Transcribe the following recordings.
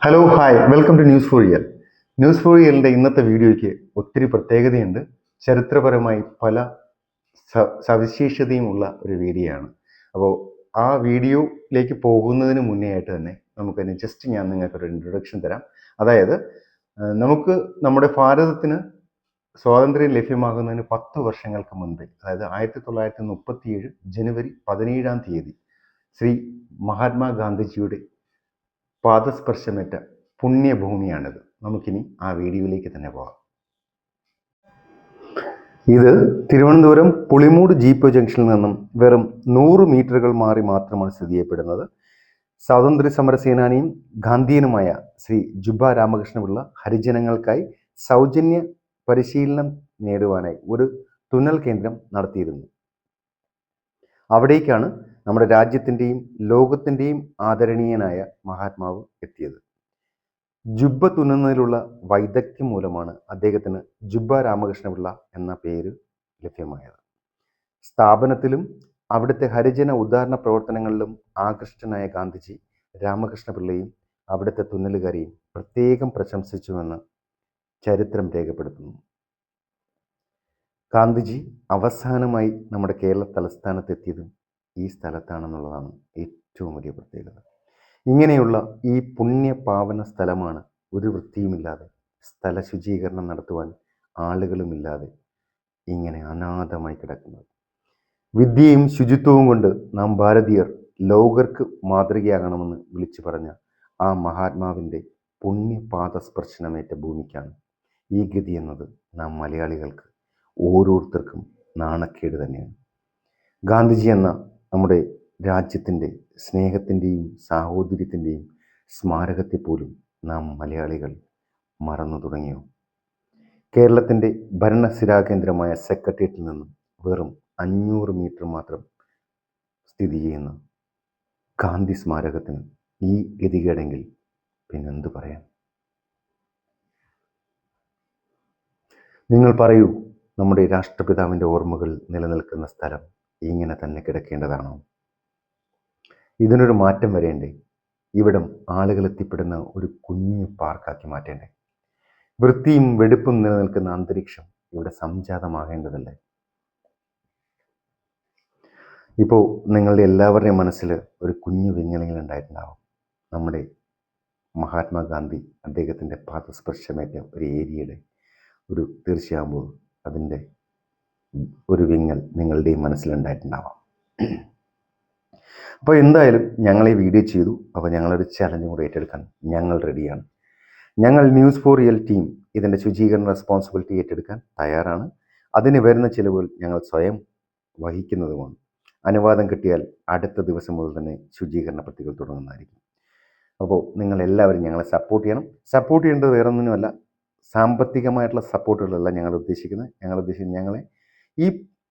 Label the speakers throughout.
Speaker 1: Hello hi welcome to news for year news for ഇയറിന്റെ ഇന്നത്തെ വീഡിയോയ്ക്ക് ഒത്തിരി പ്രത്യേകതയുണ്ട്. ചരിത്രപരമായി പല സവിശേഷതയും സവിശേഷതയുമുള്ള ഒരു വീഡിയോ ആണ് അപ്പോൾ ആ വീഡിയോയിലേക്ക് പോകുന്നതിന് മുന്നേ ആയിട്ട് തന്നെ നമുക്ക് തന്നെ ജസ്റ്റ് ഞാൻ നിങ്ങൾക്കൊരു ഇൻട്രൊഡക്ഷൻ തരാം. അതായത് നമുക്ക് നമ്മുടെ ഭാരതത്തിന് സ്വാതന്ത്ര്യം ലഭ്യമാകുന്നതിന് പത്ത് വർഷങ്ങൾക്ക് മുൻപേ അതായത് ആയിരത്തി തൊള്ളായിരത്തി മുപ്പത്തിയേഴ് ജനുവരി പതിനേഴാം തീയതി ശ്രീ മഹാത്മാഗാന്ധിജിയുടെ പാദസ്പർശമേറ്റ പുണ്യഭൂമിയാണിത്. നമുക്കിനി ആ വീഡിയോയിലേക്ക് തന്നെ പോകാം. ഇത് തിരുവനന്തപുരം പുളിമൂട് ജീപ്പ് ജംഗ്ഷനിൽ നിന്നും വെറും നൂറ് മീറ്ററുകൾ മാറി മാത്രമാണ് സ്ഥിതി ചെയ്യപ്പെടുന്നത്. സ്വാതന്ത്ര്യ സമര സേനാനിയും ഗാന്ധിയനുമായ ശ്രീ ജുബ രാമകൃഷ്ണപിള്ള ഹരിജനങ്ങൾക്കായി സൗജന്യ പരിശീലനം നേടുവാനായി ഒരു തുന്നൽ കേന്ദ്രം നടത്തിയിരുന്നു. അവിടേക്കാണ് നമ്മുടെ രാജ്യത്തിന്റെയും ലോകത്തിന്റെയും ആദരണീയനായ മഹാത്മാവ് എത്തിയത്. ജുബ്ബ തുന്നുന്നതിലുള്ള വൈദഗ്ധ്യം മൂലമാണ് അദ്ദേഹത്തിന് ജുബ്ബ രാമകൃഷ്ണപിള്ള എന്ന പേര് ലഭ്യമായത്. സ്ഥാപനത്തിലും അവിടുത്തെ ഹരിജന ഉദാഹരണ പ്രവർത്തനങ്ങളിലും ആകൃഷ്ടനായ ഗാന്ധിജി രാമകൃഷ്ണപിള്ളയും അവിടുത്തെ തുന്നലുകാരെയും പ്രത്യേകം പ്രശംസിച്ചുവെന്ന് ചരിത്രം രേഖപ്പെടുത്തുന്നു. ഗാന്ധിജി അവസാനമായി നമ്മുടെ കേരള തലസ്ഥാനത്തെത്തിയതും ഈ സ്ഥലത്താണെന്നുള്ളതാണ് ഏറ്റവും വലിയ പ്രത്യേകത. ഇങ്ങനെയുള്ള ഈ പുണ്യപാവന സ്ഥലമാണ് ഒരു വൃത്തിയുമില്ലാതെ സ്ഥല ശുചീകരണം നടത്തുവാൻ ആളുകളുമില്ലാതെ ഇങ്ങനെ അനാഥമായി കിടക്കുന്നത്. വിദ്യയും ശുചിത്വവും കൊണ്ട് നാം ഭാരതീയർ ലോകർക്ക് മാതൃകയാകണമെന്ന് വിളിച്ചു പറഞ്ഞ ആ മഹാത്മാവിന്റെ പുണ്യപാദസ്പർശനമേറ്റ ഭൂമിക്കാണ് ഈ ഗതി എന്നത് നാം മലയാളികൾക്ക് ഓരോരുത്തർക്കും നാണക്കേട് തന്നെയാണ്. ഗാന്ധിജി എന്ന നമ്മുടെ രാജ്യത്തിന്റെ സ്നേഹത്തിന്റെയും സാഹോദര്യത്തിന്റെയും സ്മാരകത്തെ പോലും നാം മലയാളികൾ മറന്നു തുടങ്ങിയോ? കേരളത്തിന്റെ ഭരണസിരാകേന്ദ്രമായ സെക്രട്ടേറിയറ്റിൽ നിന്നും വെറും അഞ്ഞൂറ് മീറ്റർ മാത്രം സ്ഥിതി ചെയ്യുന്ന ഗാന്ധി സ്മാരകത്തിന് ഈ ഗതികേടെങ്കിൽ പിന്നെന്തു പറയാം? നിങ്ങൾ പറയൂ നമ്മുടെ രാഷ്ട്രപിതാവിന്റെ ഓർമ്മകൾ നിലനിൽക്കുന്ന സ്ഥലം ഇങ്ങനെ തന്നെ കിടക്കേണ്ടതാണോ. ഇതിനൊരു മാറ്റം വരേണ്ടേ? ഇവിടം ആളുകൾ എത്തിപ്പെടുന്ന ഒരു കുഞ്ഞു പാർക്കാക്കി മാറ്റേണ്ടേ? വൃത്തിയും വെടുപ്പും നിലനിൽക്കുന്ന അന്തരീക്ഷം ഇവിടെ സംജാതമാകേണ്ടതല്ലേ? ഇപ്പോൾ നിങ്ങളുടെ എല്ലാവരുടെയും മനസ്സിൽ ഒരു കുഞ്ഞു വിങ്ങലെങ്കിലും ഉണ്ടായിട്ടുണ്ടാവും. നമ്മുടെ മഹാത്മാഗാന്ധി അദ്ദേഹത്തിന്റെ പാദസ്പർശമേറ്റ ഒരു ഏരിയയുടെ ഒരു തീർച്ചയാകുമ്പോൾ അതിന്റെ ഒരു വിങ്ങൽ നിങ്ങളുടെയും മനസ്സിലുണ്ടായിട്ടുണ്ടാവാം. അപ്പോൾ എന്തായാലും ഞങ്ങൾ ഈ വീഡിയോ ചെയ്തു. അപ്പോൾ ഞങ്ങളൊരു ചലഞ്ച് കൂടെ ഏറ്റെടുക്കാൻ ഞങ്ങൾ റെഡിയാണ് ഞങ്ങൾ ന്യൂസ് ഫോർ റിയൽ ടീം ഇതിന്റെ ശുചീകരണ റെസ്പോൺസിബിലിറ്റി ഏറ്റെടുക്കാൻ തയ്യാറാണ്. അതിന് വരുന്ന ചിലവുകൾ ഞങ്ങൾ സ്വയം വഹിക്കുന്നതുമാണ്. അനുവാദം കിട്ടിയാൽ അടുത്ത ദിവസം മുതൽ തന്നെ ശുചീകരണ പ്രതികൾ തുടങ്ങുന്നതായിരിക്കും. അപ്പോൾ നിങ്ങൾ എല്ലാവരും ഞങ്ങളെ സപ്പോർട്ട് ചെയ്യണം. സപ്പോർട്ട് ചെയ്യേണ്ടത് വേറൊന്നിനുമല്ല സാമ്പത്തികമായിട്ടുള്ള സപ്പോർട്ടുകളല്ല ഞങ്ങൾ ഉദ്ദേശിക്കുന്നത്. ഞങ്ങൾ ഉദ്ദേശിക്കുന്നത് ഞങ്ങളെ ഈ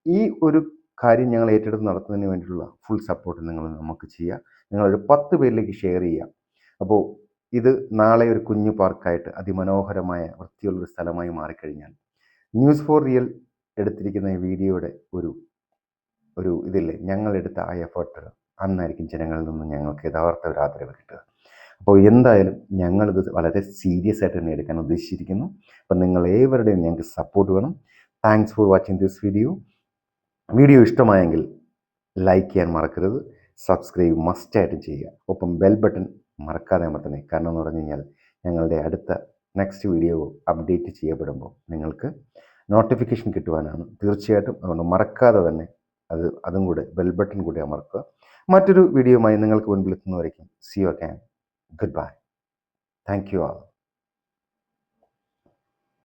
Speaker 1: ഈ ഒരു കാര്യം ഞങ്ങൾ ഏറ്റെടുത്ത് നടത്തുന്നതിന് വേണ്ടിയിട്ടുള്ള ഫുൾ സപ്പോർട്ട് നിങ്ങൾ നമുക്ക് ചെയ്യുക നിങ്ങളൊരു പത്ത് പേരിലേക്ക് ഷെയർ ചെയ്യുക അപ്പോൾ ഇത് നാളെ ഒരു കുഞ്ഞു പാർക്കായിട്ട് അതിമനോഹരമായ വൃത്തിയുള്ളൊരു സ്ഥലമായി മാറിക്കഴിഞ്ഞാൽ ന്യൂസ് ഫോർ റിയൽ എടുത്തിരിക്കുന്ന ഈ വീഡിയോയുടെ ഒരു ഒരു ഇതില്ലേ? ഞങ്ങളെടുത്ത ആ എഫേർട്ട് അന്നായിരിക്കും ജനങ്ങളിൽ നിന്ന് ഞങ്ങൾക്ക് യഥാർത്ഥ ഒരു ആദരവ് കിട്ടുക. അപ്പോൾ എന്തായാലും ഞങ്ങളിത് വളരെ സീരിയസ് ആയിട്ട് തന്നെ എടുക്കാൻ ഉദ്ദേശിച്ചിരിക്കുന്നു. അപ്പം നിങ്ങൾ ഏവരുടെയും ഞങ്ങൾക്ക് സപ്പോർട്ട് വേണം. Thanks for watching this video video ഇഷ്ടമായെങ്കിൽ ലൈക്ക് ചെയ്യാൻ മറക്കരുത്. സബ്സ്ക്രൈബ് മസ്റ്റായിട്ടും ചെയ്യുക. ഒപ്പം ബെൽ ബട്ടൺ മറക്കാതെ അമർത്തണേ കാരണം എന്ന് പറഞ്ഞു കഴിഞ്ഞാൽ ഞങ്ങളുടെ അടുത്ത നെക്സ്റ്റ് വീഡിയോ അപ്ഡേറ്റ് ചെയ്യപ്പെടുമ്പോൾ നിങ്ങൾക്ക് നോട്ടിഫിക്കേഷൻ കിട്ടുവാനാണ്. തീർച്ചയായിട്ടും അതുകൊണ്ട് മറക്കാതെ തന്നെ അത് അതും കൂടെ ബെൽ ബട്ടൺ കൂടി അമർക്കുക മറ്റൊരു വീഡിയോയുമായി നിങ്ങൾക്ക് മുൻപിൽ എത്തുന്നവരേക്കും see you can good bye thank you all